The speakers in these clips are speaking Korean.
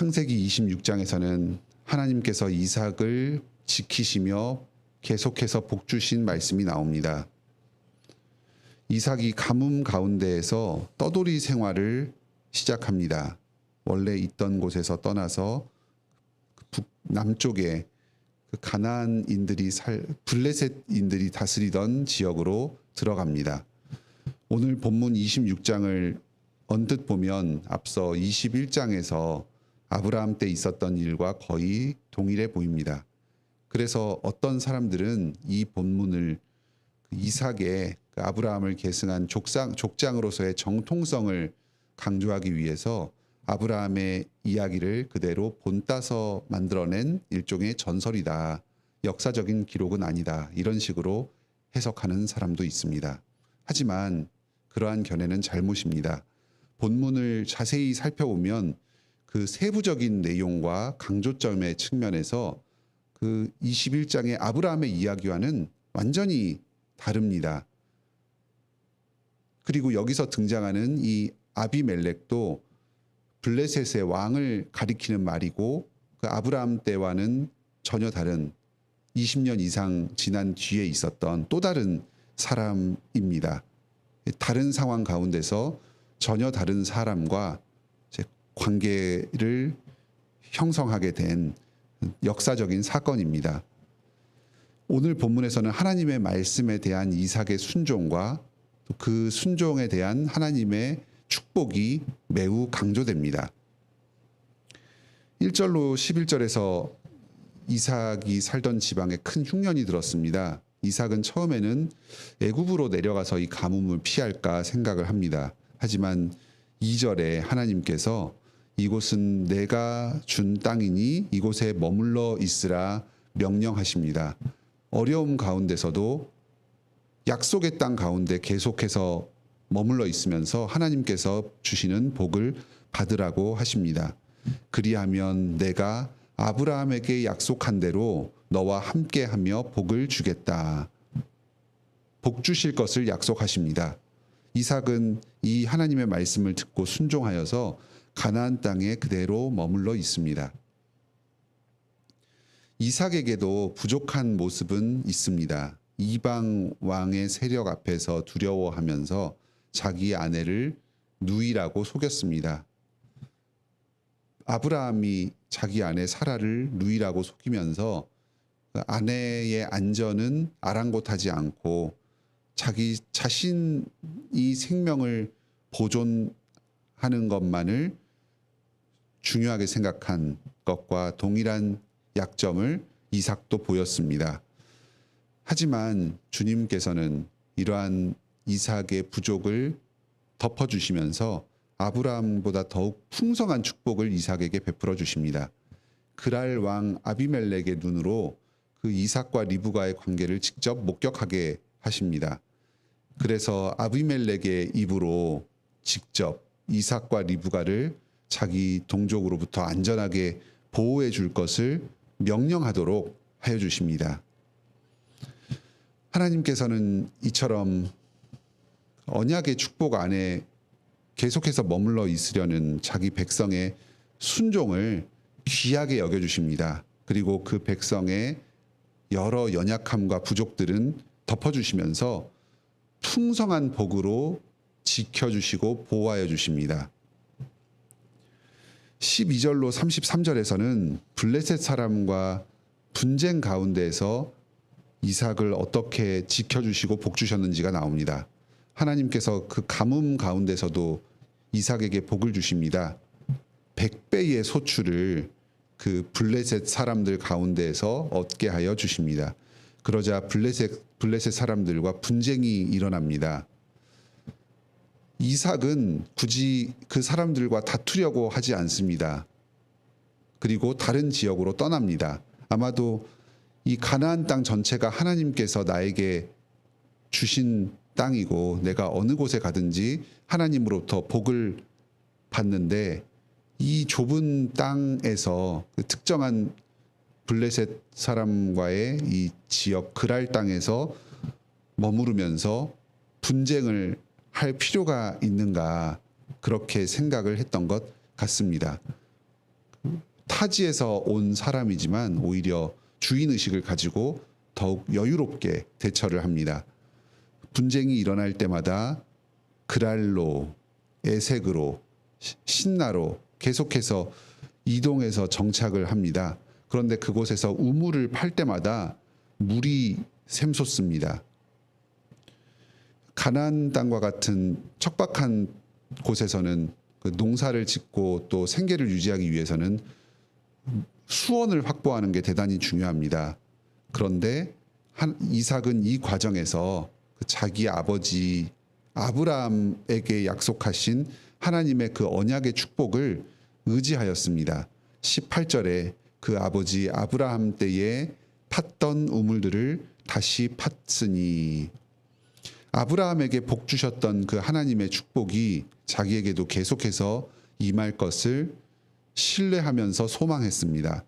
창세기 26장에서는 하나님께서 이삭을 지키시며 계속해서 복 주신 말씀이 나옵니다. 이삭이 가뭄 가운데에서 떠돌이 생활을 시작합니다. 원래 있던 곳에서 떠나서 북 남쪽에 그 가나안인들이 살 블레셋인들이 다스리던 지역으로 들어갑니다. 오늘 본문 26장을 언뜻 보면 앞서 21장에서 아브라함 때 있었던 일과 거의 동일해 보입니다. 그래서 어떤 사람들은 이 본문을 그 이삭의 그 아브라함을 계승한 족장, 족장으로서의 정통성을 강조하기 위해서 아브라함의 이야기를 그대로 본따서 만들어낸 일종의 전설이다. 역사적인 기록은 아니다. 이런 식으로 해석하는 사람도 있습니다. 하지만 그러한 견해는 잘못입니다. 본문을 자세히 살펴보면 그 세부적인 내용과 강조점의 측면에서 그 21장의 아브라함의 이야기와는 완전히 다릅니다. 그리고 여기서 등장하는 이 아비멜렉도 블레셋의 왕을 가리키는 말이고 그 아브라함 때와는 전혀 다른 20년 이상 지난 뒤에 있었던 또 다른 사람입니다. 다른 상황 가운데서 전혀 다른 사람과 관계를 형성하게 된 역사적인 사건입니다. 오늘 본문에서는 하나님의 말씀에 대한 이삭의 순종과 그 순종에 대한 하나님의 축복이 매우 강조됩니다. 1절로 11절에서 이삭이 살던 지방에 큰 흉년이 들었습니다. 이삭은 처음에는 애굽으로 내려가서 이 가뭄을 피할까 생각을 합니다. 하지만 2절에 하나님께서 이곳은 내가 준 땅이니 이곳에 머물러 있으라 명령하십니다. 어려움 가운데서도 약속의 땅 가운데 계속해서 머물러 있으면서 하나님께서 주시는 복을 받으라고 하십니다. 그리하면 내가 아브라함에게 약속한 대로 너와 함께하며 복을 주겠다. 복 주실 것을 약속하십니다. 이삭은 이 하나님의 말씀을 듣고 순종하여서 가나안 땅에 그대로 머물러 있습니다. 이삭에게도 부족한 모습은 있습니다. 이방 왕의 세력 앞에서 두려워하면서 자기 아내를 누이라고 속였습니다. 아브라함이 자기 아내 사라를 누이라고 속이면서 그 아내의 안전은 아랑곳하지 않고 자기 자신이 생명을 보존하는 것만을 중요하게 생각한 것과 동일한 약점을 이삭도 보였습니다. 하지만 주님께서는 이러한 이삭의 부족을 덮어주시면서 아브라함보다 더욱 풍성한 축복을 이삭에게 베풀어 주십니다. 그랄 왕 아비멜렉의 눈으로 그 이삭과 리브가의 관계를 직접 목격하게 하십니다. 그래서 아비멜렉의 입으로 직접 이삭과 리브가를 자기 동족으로부터 안전하게 보호해 줄 것을 명령하도록 하여 주십니다. 하나님께서는 이처럼 언약의 축복 안에 계속해서 머물러 있으려는 자기 백성의 순종을 귀하게 여겨 주십니다. 그리고 그 백성의 여러 연약함과 부족들은 덮어 주시면서 풍성한 복으로 지켜 주시고 보호하여 주십니다. 12절로 33절에서는 블레셋 사람과 분쟁 가운데에서 이삭을 어떻게 지켜주시고 복주셨는지가 나옵니다. 하나님께서 그 가뭄 가운데서도 이삭에게 복을 주십니다. 100배의 소출을 그 블레셋 사람들 가운데에서 얻게 하여 주십니다. 그러자 블레셋, 블레셋 사람들과 분쟁이 일어납니다. 이삭은 굳이 그 사람들과 다투려고 하지 않습니다. 그리고 다른 지역으로 떠납니다. 아마도 이 가나안 땅 전체가 하나님께서 나에게 주신 땅이고 내가 어느 곳에 가든지 하나님으로부터 복을 받는데 이 좁은 땅에서 그 특정한 블레셋 사람과의 이 지역 그랄 땅에서 머무르면서 분쟁을 할 필요가 있는가 그렇게 생각을 했던 것 같습니다. 타지에서 온 사람이지만 오히려 주인 의식을 가지고 더욱 여유롭게 대처를 합니다. 분쟁이 일어날 때마다 그랄로, 에색으로, 시- 신나로 계속해서 이동해서 정착을 합니다. 그런데 그곳에서 우물을 팔 때마다 물이 샘솟습니다. 가나안 땅과 같은 척박한 곳에서는 그 농사를 짓고 또 생계를 유지하기 위해서는 수원을 확보하는 게 대단히 중요합니다. 그런데 한 이삭은 이 과정에서 그 자기 아버지 아브라함에게 약속하신 하나님의 그 언약의 축복을 의지하였습니다. 18절에 그 아버지 아브라함 때에 팠던 우물들을 다시 팠으니 아브라함에게 복 주셨던 그 하나님의 축복이 자기에게도 계속해서 임할 것을 신뢰하면서 소망했습니다.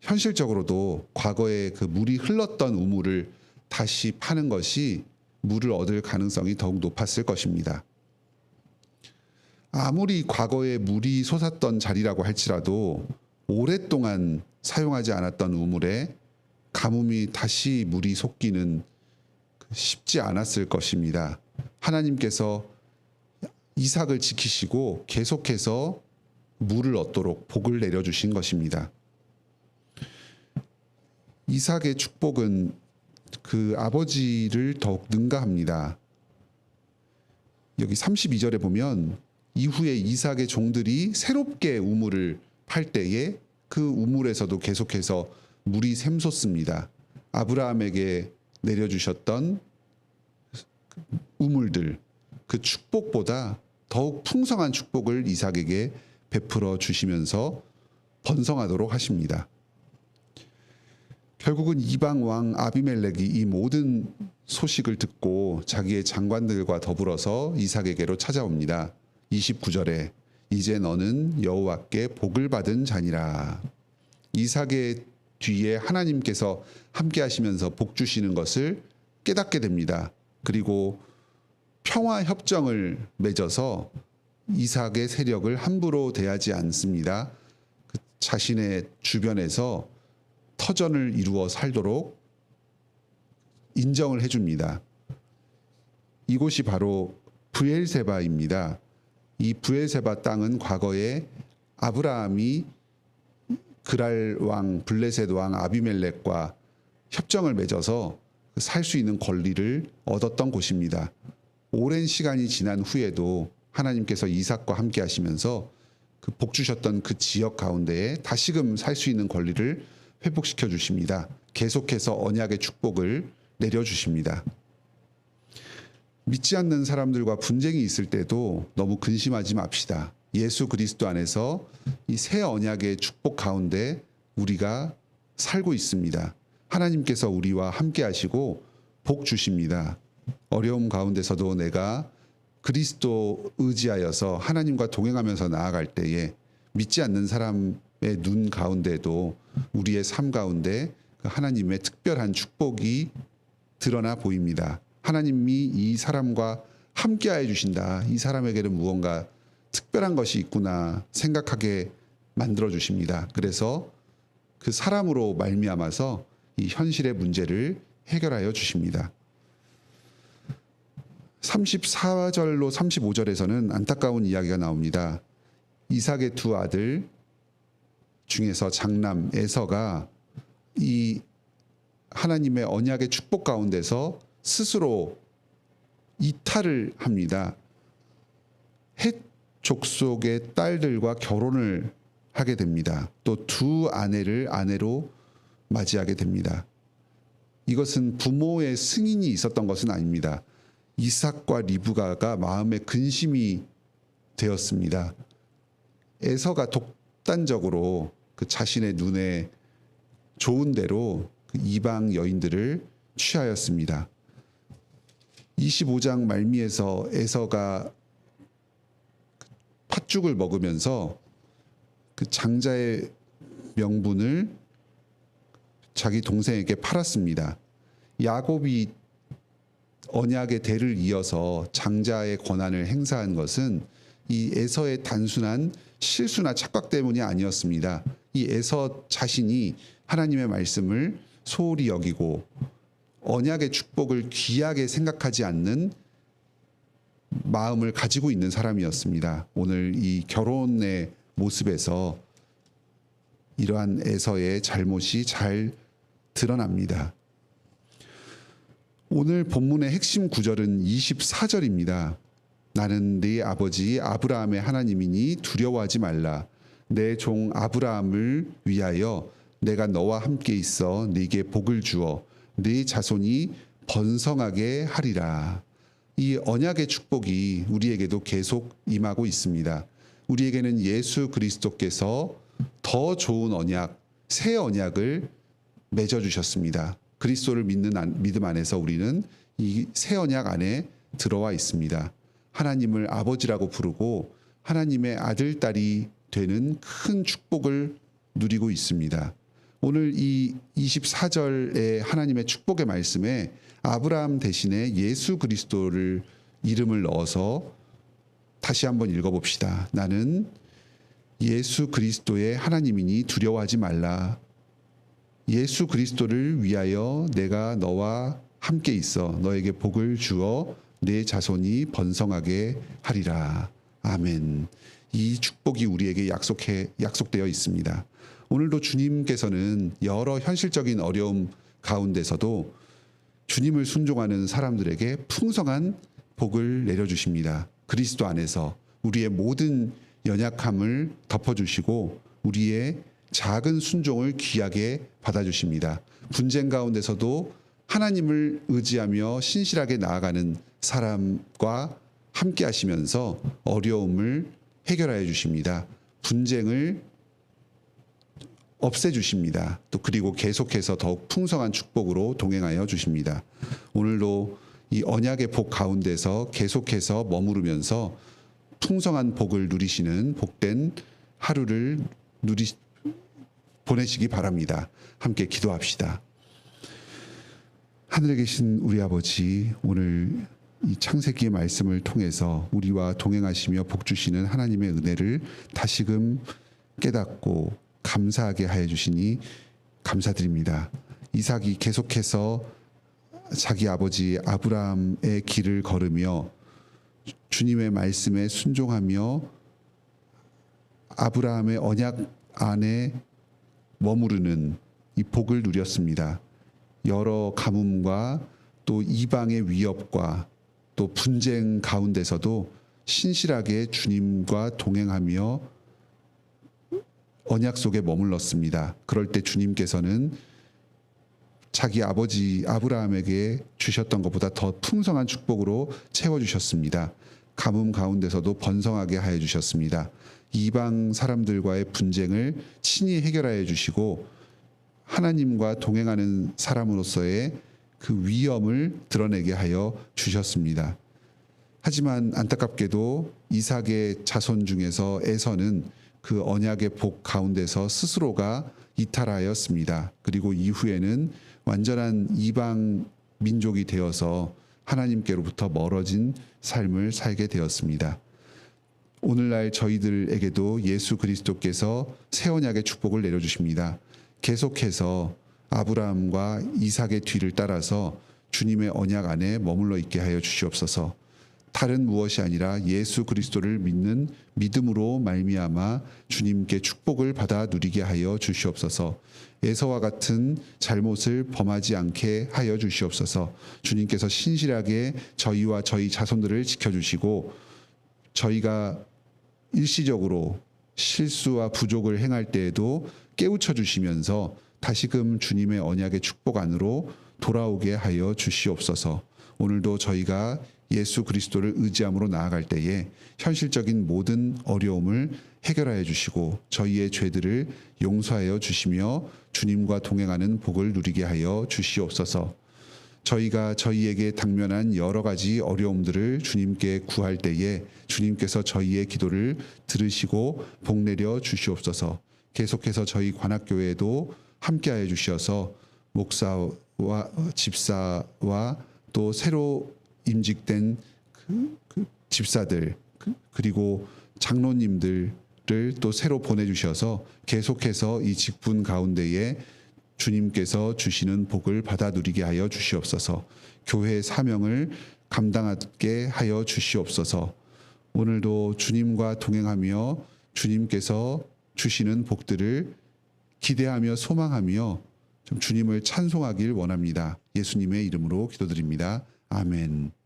현실적으로도 과거에 그 물이 흘렀던 우물을 다시 파는 것이 물을 얻을 가능성이 더욱 높았을 것입니다. 아무리 과거에 물이 솟았던 자리라고 할지라도 오랫동안 사용하지 않았던 우물에 가뭄이 다시 물이 솟기는 쉽지 않았을 것입니다. 하나님께서 이삭을 지키시고 계속해서 물을 얻도록 복을 내려주신 것입니다. 이삭의 축복은 그 아버지를 더욱 능가합니다. 여기 32절에 보면 이후에 이삭의 종들이 새롭게 우물을 팔 때에 그 우물에서도 계속해서 물이 샘솟습니다. 아브라함에게 내려주셨던 우물들 그 축복보다 더욱 풍성한 축복을 이삭에게 베풀어 주시면서 번성하도록 하십니다. 결국은 이방 왕 아비멜렉이 이 모든 소식을 듣고 자기의 장관들과 더불어서 이삭에게로 찾아옵니다. 29절에 이제 너는 여호와께 복을 받은 자니라. 이삭의 뒤에 하나님께서 함께 하시면서 복 주시는 것을 깨닫게 됩니다. 그리고 평화 협정을 맺어서 이삭의 세력을 함부로 대하지 않습니다. 그 자신의 주변에서 터전을 이루어 살도록 인정을 해줍니다. 이곳이 바로 브엘세바입니다. 이 브엘세바 땅은 과거에 아브라함이 그랄 왕 블레셋 왕 아비멜렉과 협정을 맺어서 살 수 있는 권리를 얻었던 곳입니다. 오랜 시간이 지난 후에도 하나님께서 이삭과 함께 하시면서 그 복 주셨던 그 지역 가운데에 다시금 살 수 있는 권리를 회복시켜 주십니다. 계속해서 언약의 축복을 내려 주십니다. 믿지 않는 사람들과 분쟁이 있을 때도 너무 근심하지 맙시다. 예수 그리스도 안에서 이 새 언약의 축복 가운데 우리가 살고 있습니다. 하나님께서 우리와 함께 하시고 복 주십니다. 어려움 가운데서도 내가 그리스도 의지하여서 하나님과 동행하면서 나아갈 때에 믿지 않는 사람의 눈 가운데도 우리의 삶 가운데 그 하나님의 특별한 축복이 드러나 보입니다. 하나님이 이 사람과 함께하여 주신다. 이 사람에게는 무언가 특별한 것이 있구나 생각하게 만들어 주십니다. 그래서 그 사람으로 말미암아서 이 현실의 문제를 해결하여 주십니다. 34절로 35절에서는 안타까운 이야기가 나옵니다. 이삭의 두 아들 중에서 장남 에서가 이 하나님의 언약의 축복 가운데서 스스로 이탈을 합니다. 헷 족속의 딸들과 결혼을 하게 됩니다. 또 두 아내를 아내로 맞이하게 됩니다. 이것은 부모의 승인이 있었던 것은 아닙니다. 이삭과 리브가가 마음에 근심이 되었습니다. 에서가 독단적으로 그 자신의 눈에 좋은 대로 그 이방 여인들을 취하였습니다. 25장 말미에서 에서가 팥죽을 먹으면서 그 장자의 명분을 자기 동생에게 팔았습니다. 야곱이 언약의 대를 이어서 장자의 권한을 행사한 것은 이 에서의 단순한 실수나 착각 때문이 아니었습니다. 이 에서 자신이 하나님의 말씀을 소홀히 여기고 언약의 축복을 귀하게 생각하지 않는 마음을 가지고 있는 사람이었습니다. 오늘 이 결혼의 모습에서 이러한 에서의 잘못이 잘 드러납니다. 오늘 본문의 핵심 구절은 24절입니다. 나는 네 아버지 아브라함의 하나님이니 두려워하지 말라. 내 종 아브라함을 위하여 내가 너와 함께 있어 네게 복을 주어 네 자손이 번성하게 하리라. 이 언약의 축복이 우리에게도 계속 임하고 있습니다. 우리에게는 예수 그리스도께서 더 좋은 언약, 새 언약을 맺어 주셨습니다. 그리스도를 믿는 안- 믿음 안에서 우리는 이 새 언약 안에 들어와 있습니다. 하나님을 아버지라고 부르고 하나님의 아들 딸이 되는 큰 축복을 누리고 있습니다. 오늘 이 24절의 하나님의 축복의 말씀에 아브라함 대신에 예수 그리스도를 이름을 넣어서 다시 한번 읽어봅시다. 나는 예수 그리스도의 하나님이니 두려워하지 말라. 예수 그리스도를 위하여 내가 너와 함께 있어 너에게 복을 주어 내 자손이 번성하게 하리라. 아멘. 이 축복이 우리에게 약속해 약속되어 있습니다. 오늘도 주님께서는 여러 현실적인 어려움 가운데서도 주님을 순종하는 사람들에게 풍성한 복을 내려 주십니다. 그리스도 안에서 우리의 모든 연약함을 덮어 주시고 우리의 작은 순종을 귀하게 받아 주십니다. 분쟁 가운데서도 하나님을 의지하며 신실하게 나아가는 사람과 함께 하시면서 어려움을 해결하여 주십니다. 분쟁을 없애 주십니다. 또 그리고 계속해서 더욱 풍성한 축복으로 동행하여 주십니다. 오늘도 이 언약의 복 가운데서 계속해서 머무르면서 풍성한 복을 누리시는 복된 하루를 누리 보내시기 바랍니다. 함께 기도합시다. 하늘에 계신 우리 아버지 오늘 이 창세기의 말씀을 통해서 우리와 동행하시며 복 주시는 하나님의 은혜를 다시금 깨닫고 감사하게 하여 주시니 감사드립니다. 이삭이 계속해서 자기 아버지 아브라함의 길을 걸으며 주님의 말씀에 순종하며 아브라함의 언약 안에 머무르는 이 복을 누렸습니다. 여러 가뭄과 또 이방의 위협과 또 분쟁 가운데서도 신실하게 주님과 동행하며 언약 속에 머물렀습니다. 그럴 때 주님께서는 자기 아버지 아브라함에게 주셨던 것보다 더 풍성한 축복으로 채워 주셨습니다. 가뭄 가운데서도 번성하게 하여 주셨습니다. 이방 사람들과의 분쟁을 친히 해결하여 주시고 하나님과 동행하는 사람으로서의 그 위엄을 드러내게 하여 주셨습니다. 하지만 안타깝게도 이삭의 자손 중에서 에서는 그 언약의 복 가운데서 스스로가 이탈하였습니다. 그리고 이후에는 완전한 이방 민족이 되어서 하나님께로부터 멀어진 삶을 살게 되었습니다. 오늘날 저희들에게도 예수 그리스도께서 새 언약의 축복을 내려주십니다. 계속해서 아브라함과 이삭의 뒤를 따라서 주님의 언약 안에 머물러 있게 하여 주시옵소서. 다른 무엇이 아니라 예수 그리스도를 믿는 믿음으로 말미암아 주님께 축복을 받아 누리게 하여 주시옵소서. 에서와 같은 잘못을 범하지 않게 하여 주시옵소서. 주님께서 신실하게 저희와 저희 자손들을 지켜 주시고 저희가 일시적으로 실수와 부족을 행할 때에도 깨우쳐 주시면서 다시금 주님의 언약의 축복 안으로 돌아오게 하여 주시옵소서. 오늘도 저희가 예수 그리스도를 의지함으로 나아갈 때에 현실적인 모든 어려움을 해결하여 주시고 저희의 죄들을 용서하여 주시며 주님과 동행하는 복을 누리게 하여 주시옵소서. 저희가 저희에게 당면한 여러 가지 어려움들을 주님께 구할 때에 주님께서 저희의 기도를 들으시고 복 내려 주시옵소서. 계속해서 저희 관악교회도 함께하여 주셔서 목사와 집사와 또 새로 임직된 그, 그 집사들 그- 그리고 장로님들을 또 새로 보내주셔서 계속해서 이 직분 가운데에 주님께서 주시는 복을 받아 누리게 하여 주시옵소서. 교회의 사명을 감당하게 하여 주시옵소서. 오늘도 주님과 동행하며 주님께서 주시는 복들을 기대하며 소망하며 좀 주님을 찬송하길 원합니다. 예수님의 이름으로 기도드립니다. 아멘.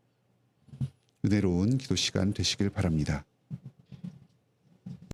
은혜로운 기도 시간 되시길 바랍니다.